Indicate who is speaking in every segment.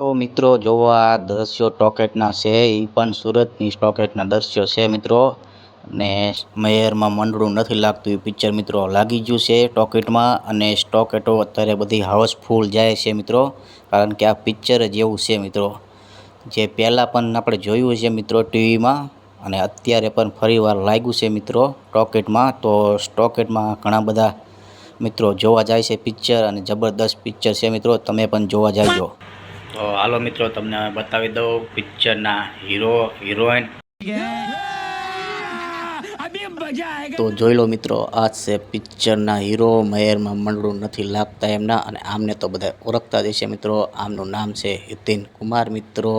Speaker 1: તો મિત્રો, જોવો દ્રશ્યો ટોકેટના છે એ પણ સુરતની ટોકેટના દ્રશ્યો છે મિત્રો. અને મેયરમાં મંડળું નથી લાગતું એ પિક્ચર મિત્રો, લાગી ગયું છે ટોકેટમાં અને સ્ટોકેટો અત્યારે બધી હાઉસફુલ જાય છે મિત્રો, કારણ કે આ પિક્ચર જ એવું છે મિત્રો. જે પહેલાં પણ આપણે જોયું છે મિત્રો ટીવીમાં, અને અત્યારે પણ ફરીવાર લાગ્યું છે મિત્રો ટોકેટમાં. તો સ્ટોકેટમાં ઘણા બધા મિત્રો જોવા જાય છે પિક્ચર, અને જબરદસ્ત પિક્ચર છે મિત્રો, તમે પણ જોવા જાજો. તો હાલો મિત્રો, તમને બતાવી દઉં પિક્ચરના હીરો હિરોઈન તો જોઈ લો મિત્રો, આ છે પિક્ચરના હીરો મહેરમાં મંડળું નથી લાગતા એમના અને આમને તો બધા ઓળખતા જ છે મિત્રો. આમનું નામ છે હિતિન કુમાર મિત્રો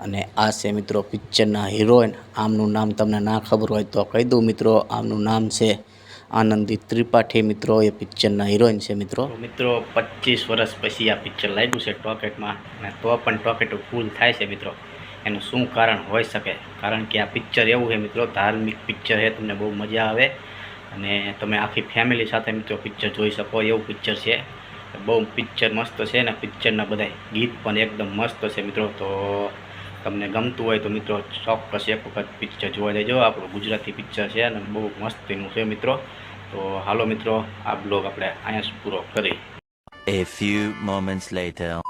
Speaker 1: અને આ છે મિત્રો પિક્ચરના હિરોઈન આમનું નામ તમને ના ખબર હોય તો કહી દઉં મિત્રો, આમનું નામ છે આનંદી ત્રિપાઠી મિત્રો, એ પિક્ચરના હિરોઈન છે મિત્રો. મિત્રો, પચીસ વર્ષ પછી આ પિક્ચર લાગ્યું છે ટોકેટમાં અને તો પણ ટોકેટ ફૂલ થાય છે મિત્રો. એનું શું કારણ હોઈ શકે? કારણ કે આ પિક્ચર એવું છે મિત્રો, ધાર્મિક પિક્ચર છે, તમને બહુ મજા આવે. અને તમે આખી ફેમિલી સાથે મિત્રો પિક્ચર જોઈ શકો, એવું પિક્ચર છે. બહુ પિક્ચર મસ્ત છે અને પિક્ચરના બધા ગીત પણ એકદમ મસ્ત છે મિત્રો. તો તમને ગમતું હોય તો મિત્રો ચોક્કસ એક વખત પિક્ચર જોવા જજો. આપણું ગુજરાતી પિક્ચર છે અને બહુ મસ્ત એનું છે મિત્રો. તો હાલો મિત્રો, આ બ્લોગ આપણે અહીંયા પૂરો કરી.
Speaker 2: A few moments later.